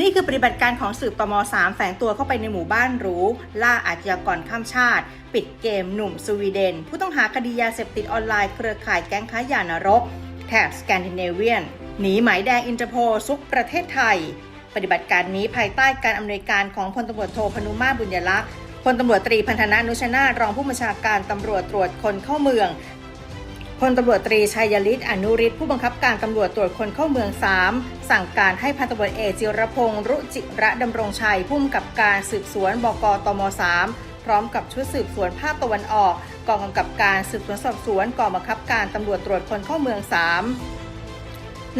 นี่คือปฏิบัติการของสืบตม3แฝงตัวเข้าไปในหมู่บ้านหรูล่าอาชญากรข้ามชาติ ปิดเกมหนุ่มสวีเดน ผู้ต้องหาคดียาเสพติดออนไลน์เครือข่ายแก๊งค้ายานรกแถบสแกนดิเนเวียน หนีหมายแดงอินเตอร์โพซุกประเทศไทย ปฏิบัติการนี้ภายใต้การอำนวยการของพลตำรวจโทพนุมาบุญยลักษณ์พลตำรวจตรีพันธนานุชนา รองผู้บัญชาการตำรวจตรวจคนเข้าเมือง พลตำรวจตรีชัยฤทธิ์อนุฤทธิ์ผู้บังคับการตำรวจตรวจคนเข้าเมือง 3 สั่งการให้พันตำรวจเอกจิรพงษ์รุจิระดำรงชัยผู้กำกับการสืบสวนบกตม 3 พร้อมกับชุดสืบสวนภาคตะวันออกกองกำกับการสืบสวนสอบสวนกองบังคับการตำรวจตรวจคนเข้าเมือง 3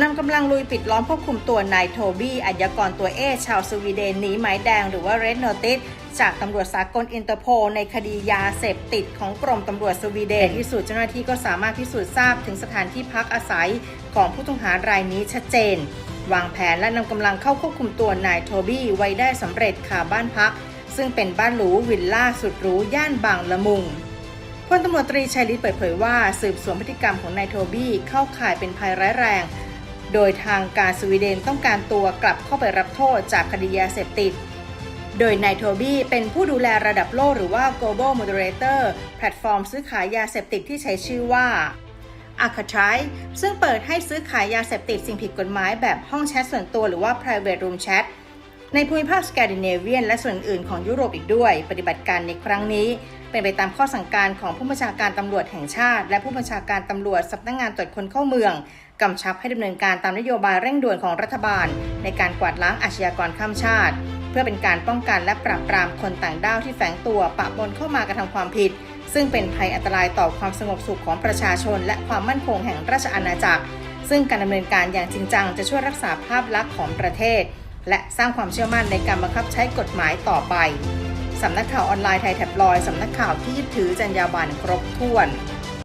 นำกำลังลุยปิดล้อมควบคุมตัวนายโทบี้อาชญากรตัวเอชาวสวีเดนหนีหมายแดงหรือว่าเรดโนติสจากตำรวจสากลอินเตอร์โพลในคดียาเสพติดของกรมตำรวจสวีเดนที่สุดเจ้าหน้าที่ก็สามารถพิสูจน์ทราบถึงสถานที่พักอาศัยของผู้ต้องหารายนี้ชัดเจน วางแผนและนำกำลังเข้าควบคุมตัวนายโทบี้ไว้ได้สำเร็จคาบ้านพัก ซึ่งเป็นบ้านหรูวิลล่าสุดหรูย่านบางละมุงพลตำรวจตรีชัยฤทธิ์เปิดเผยว่า สืบสวนพฤติกรรมของนายโทบี้เข้าข่ายเป็นภัยร้ายแรง โดยทางการสวีเดนต้องการตัวกลับเข้าไปรับโทษจากคดียาเสพติด โดยนายโทบี้เป็นผู้ดูแลระดับโลกหรือว่า global moderator แพลตฟอร์มซื้อขายยาเสพติดที่ใช้ชื่อว่า a c a t r i ซึ่งเปิดให้ซื้อขายยาเสพติดสิ่งผิดกฎหมายแบบห้องแชทส่วนตัวหรือว่า private room chat ในภูมิภาคสแกนดิเนเวียนและส่วนอื่นของยุโรปอีกด้วย ปฏิบัติการในครั้งนี้ เป็นไปตามข้อสั่งการของผู้บัญชาการตำรวจแห่งชาติ และผู้บัญชาการตำรวจสำนักงงานตรวจคนเข้าเมืองกำชับให้ดำเนินการตามนโยบายเร่งด่วนของรัฐบาล ในการกวาดล้างอาชญากรข้ามชาติ เพื่อเป็นการป้องกันและปราบปรามคนต่างด้าวที่แฝงตัวปะปนเข้ามากระทำความผิด ซึ่งเป็นภัยอันตรายต่อความสงบสุขของประชาชน และความมั่นคงแห่งราชอาณาจักร ซึ่งการดำเนินการอย่างจริงจังจะช่วยรักษาภาพลักษณ์ของประเทศ และสร้างความเชื่อมั่นในการบังคับใช้กฎหมายต่อไป สำนักข่าวออนไลน์ไทยแท็บลอยสำนักข่าวที่ยึดถือจรรยาบรรณครบถ้วน